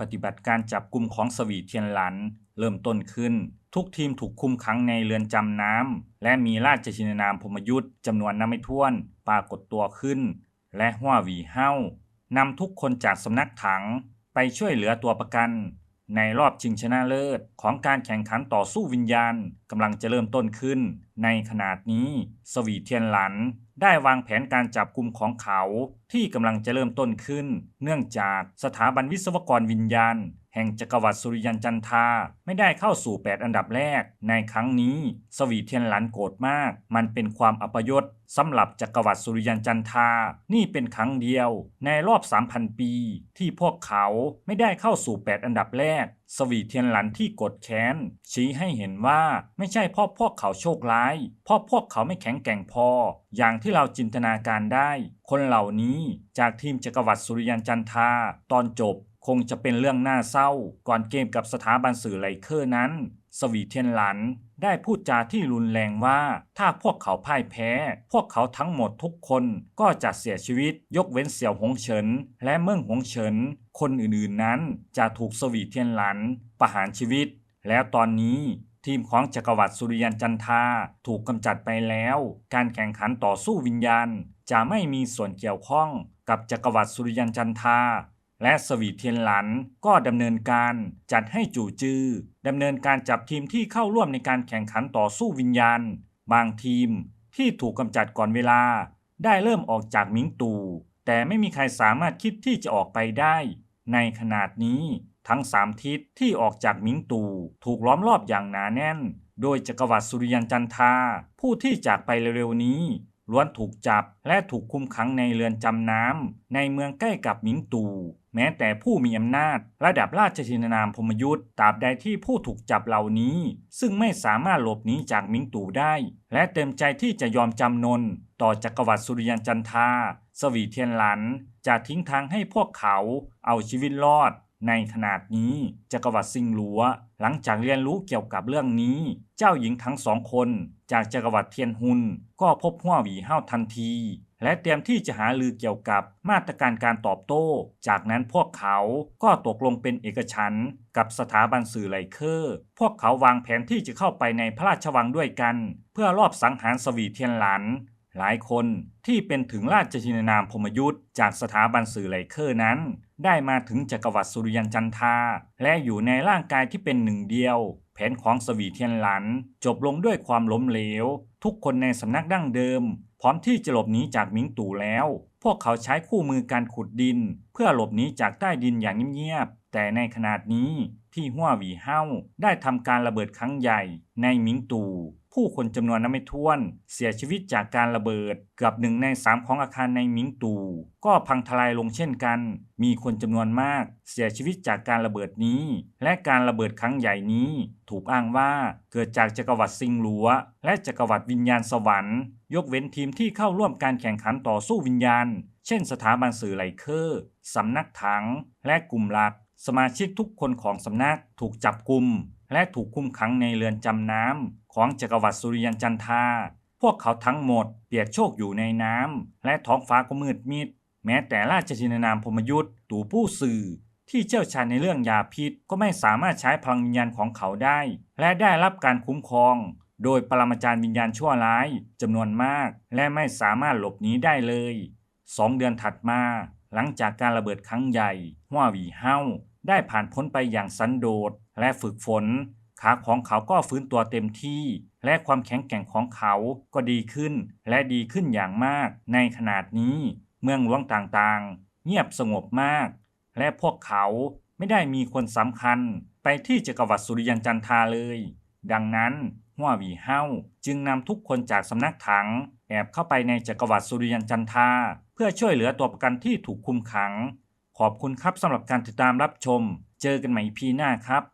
ปฏิบัติการจับกลุ่มของสวีเทียนหลัน เริ่มต้นขึ้น ทุกทีมถูกคุมขังในเรือนจำน้ำและมีราชชินนามพมยุทธ์จำนวนนับไม่ถ้วน ปรากฏตัวขึ้น และหัววีเฮ้านำทุกคนจากสำนักถังไปช่วยเหลือตัวประกัน ในรอบชิงชนะเลิศของการแข่งขันต่อสู้วิญญาณกำลังจะเริ่มต้นขึ้น ในขนาดนี้ สวีเทียนหลัน ได้วางแผนการจับกลุ่มของเขา ที่กำลังจะเริ่มต้นขึ้น เนื่องจากสถาบันวิศวกรวิญญาณ แห่งจักรวรรดิสุริยันจันทาไม่ได้เข้าสู่ 8 อันดับแรก ในครั้งนี้ สวีเทียนหลันโกรธมาก มันเป็นความอัปยศสำหรับจักรวรรดิสุริยันจันทา นี่เป็นครั้งเดียว ในรอบ 3,000 ปี ที่พวกเขาไม่ได้เข้าสู่ 8 อันดับแรก สวีเทียนหลันที่กดแค้น ชี้ให้เห็นว่าไม่ใช่เพราะพวกเขาโชคร้าย เพราะพวกเขาไม่แข็งแกร่งพอ อย่างที่เราจินตนาการได้ คนเหล่านี้จากทีมจักรวรรดิสุริยันจันทา ตอนจบ คงจะเป็นเรื่องน่าเศร้า ก่อนเกมกับสถาบันสื่อไลเคอร์นั้น สวีเทียนหลันได้พูดจาที่รุนแรงว่า ถ้าพวกเขาพ่ายแพ้ พวกเขาทั้งหมดทุกคนก็จะเสียชีวิต ยกเว้นเสี่ยวหงเฉิน และเมืองหงเฉิน คนอื่นๆนั้นจะถูกสวีเทียนหลันประหารชีวิต แล้วตอนนี้ทีมของจักรวรรดิสุริยันจันทาถูกกำจัดไปแล้ว การแข่งขันต่อสู้วิญญาณ จะไม่มีส่วนเกี่ยวข้องกับจักรวรรดิสุริยันจันทา และสวีเทียนหลันก็ดำเนินการจัดให้จู่จือดำเนินการจับทีมที่เข้าร่วมในการแข่งขันต่อสู้วิญญาณ บางทีมที่ถูกกำจัดก่อนเวลา ได้เริ่มออกจากมิงตู แต่ไม่มีใครสามารถคิดที่จะออกไปได้ ในขนาดนี้ทั้งสามทิศที่ออกจากมิงตูถูกล้อมรอบอย่างหนาแน่น โดยจักรวรรดิสุริยันจันทา ผู้ที่จากไปเร็วๆนี้ล้วนถูกจับและถูกคุมขังในเรือนจำน้ำในเมืองใกล้กับมิงตู แม้แต่ผู้มีอำนาจ ระดับราชชินนามพมยุทธ์ตราบใดที่ผู้ถูกจับเหล่านี้ ซึ่งไม่สามารถหลบหนีจากมิงตู่ได้ และเต็มใจที่จะยอมจำนน ต่อจักรวรรดิสุริยันจันทา สวีเทียนหลัน จะทิ้งทางให้พวกเขาเอาชีวิตรอดในขนาดนี้จักรวรรดิซิงหลัว หลังจากเรียนรู้เกี่ยวกับเรื่องนี้ เจ้าหญิงทั้งสองคน จากจักรวรรดิเทียนหุน ก็พบหัวหวีเห้าทันที และเตรียมที่จะหาลือเกี่ยวกับมาตรการการตอบโต้ จากนั้นพวกเขาก็ตกลงเป็นเอกฉันกับสถาบันสื่อไลเคอร์ พวกเขาวางแผนที่จะเข้าไปในพระราชวังด้วยกัน เพื่อรอบสังหารสวีเทียนหลัน หลายคนที่เป็นถึงราชชินนามพมยุทธ์จากสถาบันสื่อไลเคอร์นั้น ได้มาถึงจักรวรรดิสุริยันจันทา และอยู่ในร่างกายที่เป็นหนึ่งเดียว แผนของสวีเทียนหลัน จบลงด้วยความล้มเหลว ทุกคนในสำนักดั้งเดิม พร้อมที่จะหลบหนีจากมิงตู่แล้ว พวกเขาใช้คู่มือการขุดดิน เพื่อหลบหนีจากใต้ดินอย่างเงียบๆแต่ในขนาดนี้ที่หัวหวีเฮ้าได้ทำการระเบิดครั้งใหญ่ในมิงตู่ ผู้คนจำนวนนับไม่ถ้วน เสียชีวิตจากการระเบิด เกือบหนึ่งในสามของอาคารในมิงตู ก็พังทลายลงเช่นกัน มีคนจำนวนมาก เสียชีวิตจากการระเบิดนี้ และการระเบิดครั้งใหญ่นี้ ถูกอ้างว่าเกิดจากจักรวรรดิซิงหลัว และจักรวรรดิวิญญาณสวรรค์ ยกเว้นทีมที่เข้าร่วมการแข่งขันต่อสู้วิญญาณ เช่น สถาบันสื่อไลเคอร์สำนักถัง และกลุ่มหลัก สมาชิกทุกคนของสำนักถูกจับกลุ่ม และถูกคุมขังในเรือนจำน้ำของจักรวรรดิสุริยันจันทา พวกเขาทั้งหมดเปียกโชกอยู่ในน้ำและท้องฟ้าก็มืดมิด แม้แต่ราชชินานามพรหมยุทธ์ตู่ผู้สื่อที่เชี่ยวชาญในเรื่องยาพิษก็ไม่สามารถใช้พลังวิญญาณของเขาได้ และได้รับการคุ้มครอง โดยปรมาจารย์วิญญาณชั่วร้ายจำนวนมาก และไม่สามารถหลบหนีได้เลยสองเดือนถัดมา หลังจากการระเบิดครั้งใหญ่หัววีเฮา ได้ผ่านพ้นไปอย่างสันโดษและฝึกฝน ขาของเขาก็ฟื้นตัวเต็มที่ และความแข็งแกร่งของเขาก็ดีขึ้น และดีขึ้นอย่างมากในขนาดนี้ เมืองหลวงต่างๆ เงียบสงบมาก และพวกเขาไม่ได้มีคนสำคัญไปที่จักรวรรดิสุริยันจันทาเลย ดังนั้นหัวหวีเฮาจึงนำทุกคนจากสำนักถัง แอบเข้าไปในจักรวรรดิสุริยันจันทา เพื่อช่วยเหลือตัวประกันที่ถูกคุมขัง ขอบคุณครับสำหรับการติดตามรับชม เจอกันใหม่พีหน้าครับ